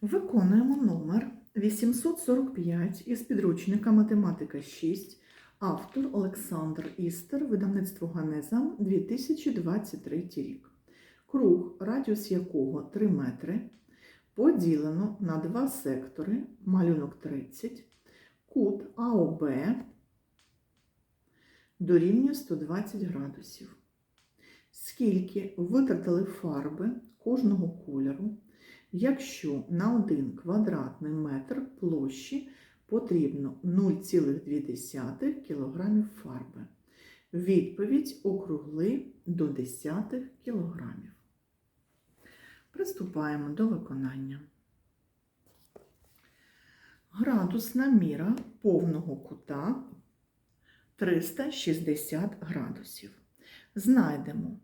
Виконуємо номер 845 із підручника Математика 6, автор Олександр Істер, видавництво Ганеза, 2023 рік. Круг, радіус якого 3 метри, поділено на два сектори, малюнок 30, кут АОБ дорівнює 120 градусів. Скільки витратили фарби кожного кольору, якщо на 1 квадратний метр площі потрібно 0,2 кг фарби. Відповідь округли до десятих кілограмів. Приступаємо до виконання. Градусна міра повного кута 360 градусів. Знайдемо,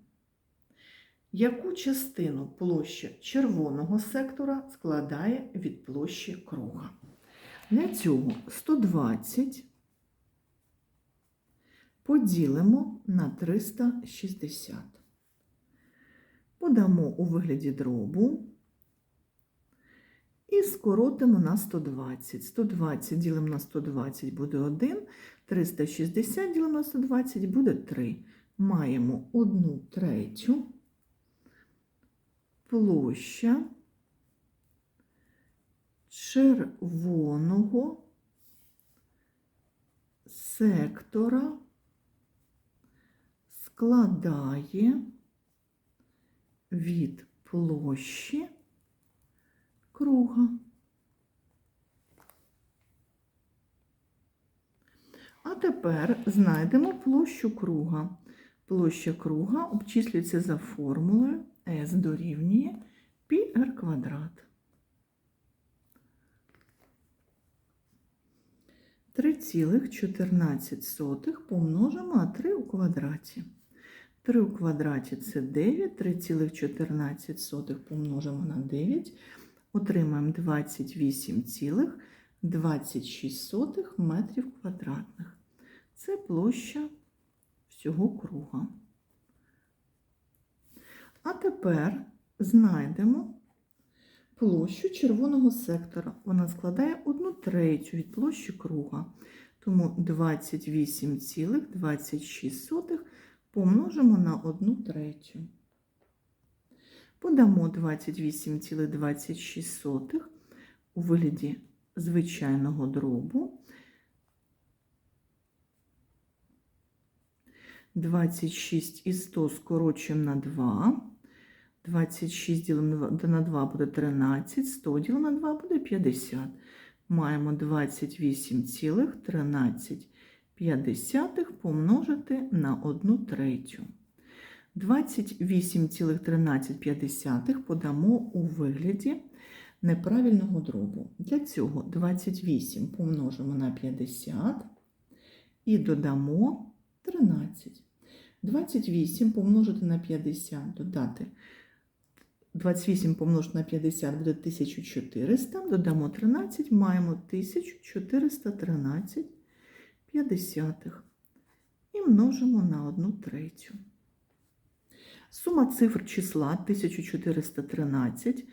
яку частину площі червоного сектора складає від площі круга. Для цього 120 поділимо на 360. Подамо у вигляді дробу і скоротимо на 120. 120 ділимо на 120 буде 1, 360 ділимо на 120 буде 3. Маємо 1 третю площа червоного сектора складає від площі круга. А тепер знайдемо площу круга. Площа круга обчислюється за формулою S дорівнює πr квадрат. 3,14 помножимо на 3 у квадраті. 3 у квадраті це 9, 3,14 помножимо на 9, отримаємо 28,26 метрів квадратних. Це площа всього круга. А тепер знайдемо площу червоного сектора. Вона складає 1 третю від площі круга. Тому 28,26 помножимо на 1 третю. Подамо 28,26 у вигляді звичайного дробу. 26 і 100 скорочуємо на 2. 26 ділимо на 2 буде 13, 100 ділимо на 2 буде 50. Маємо 28,13 помножити на 1 третю. 28,13 подамо у вигляді неправильного дробу. Для цього 28 помножимо на 50 і додамо 13. 28 помножити на 50, додати 28 помножити на 50 буде 1400, додамо 13, маємо 1413 п'ятдесятих і множимо на 1 третю. Сума цифр числа 1413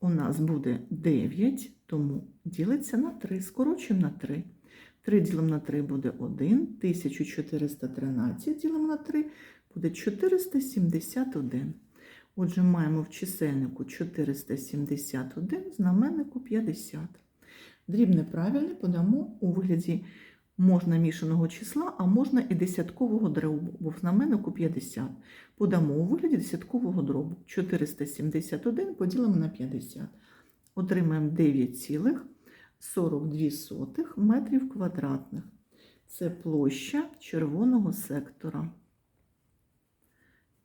у нас буде 9, тому ділиться на 3, скорочуємо на 3. 3 ділимо на 3 буде 1, 1413 ділимо на 3 буде 471. Отже, маємо в чисельнику 471, знаменнику 50. Дрібне правильне подамо у вигляді можна мішаного числа, а можна і десяткового дробу, бо в знаменнику 50. Подамо у вигляді десяткового дробу. 471 поділимо на 50. Отримаємо 9,42 метрів квадратних. Це площа червоного сектора.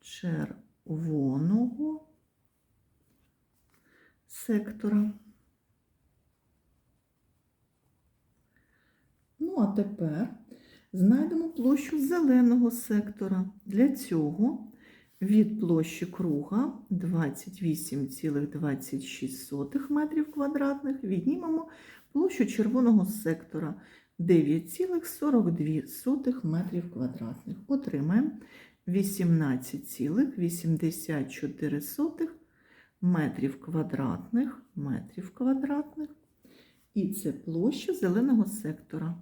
Червоного сектора. Ну, а тепер знайдемо площу зеленого сектора. Для цього від площі круга 28,26 метрів квадратних віднімемо площу червоного сектора 9,42 метрів квадратних. Отримаємо 18,84 метрів квадратних, метрів квадратних. І це площа зеленого сектора.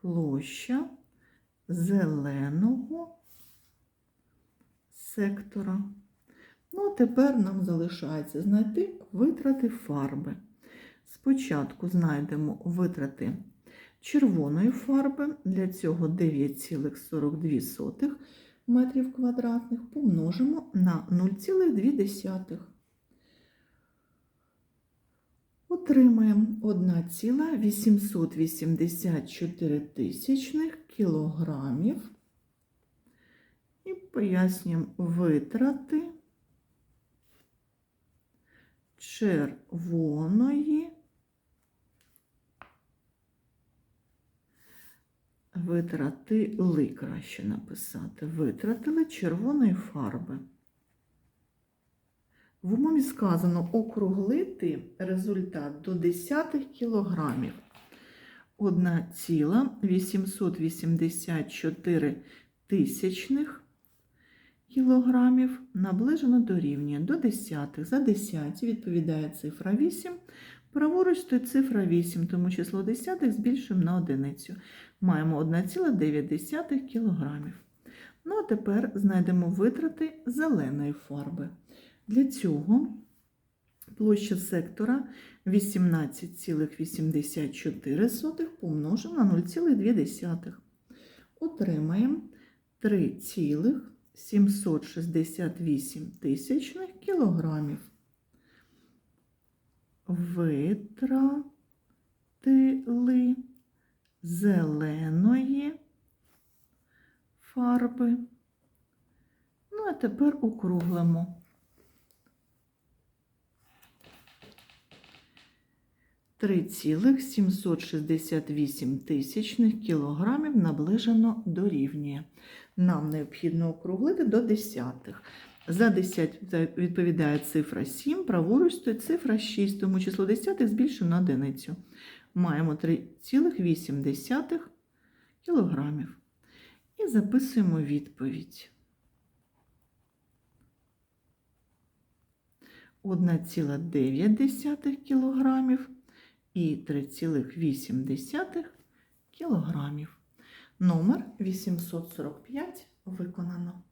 Площа зеленого сектора. Ну, а тепер нам залишається знайти витрати фарби. Спочатку знайдемо витрати червоної фарби, для цього 9,42 метрів квадратних помножимо на 0,2. Отримаємо 1,884 тисячних кілограмів і пояснюємо витрати червоної витратили, краще написати, витратили червоної фарби. В умові сказано округлити результат до десятих кілограмів. 1,884 тисячних кілограмів наближено до рівня до десятих. За десяті відповідає цифра 8. Праворуч стоїть цифра 8, тому число десятих збільшуємо на одиницю. Маємо 1,9 кілограмів. Ну а тепер знайдемо витрати зеленої фарби. Для цього площа сектора 18,84 помножимо на 0,2. Отримаємо 3,768 кілограмів. Витратили зеленої фарби. Ну, а тепер округлимо. Три цілих 768 тисячних кілограмів наближено дорівнює. Нам необхідно округлити до десятих. За 10 відповідає цифра 7, праворуч стоїть цифра 6, тому число десятих збільшено на одиницю. Маємо 3,8 кілограмів. І записуємо відповідь. 1,9 кілограмів і 3,8 кілограмів. Номер 845 виконано.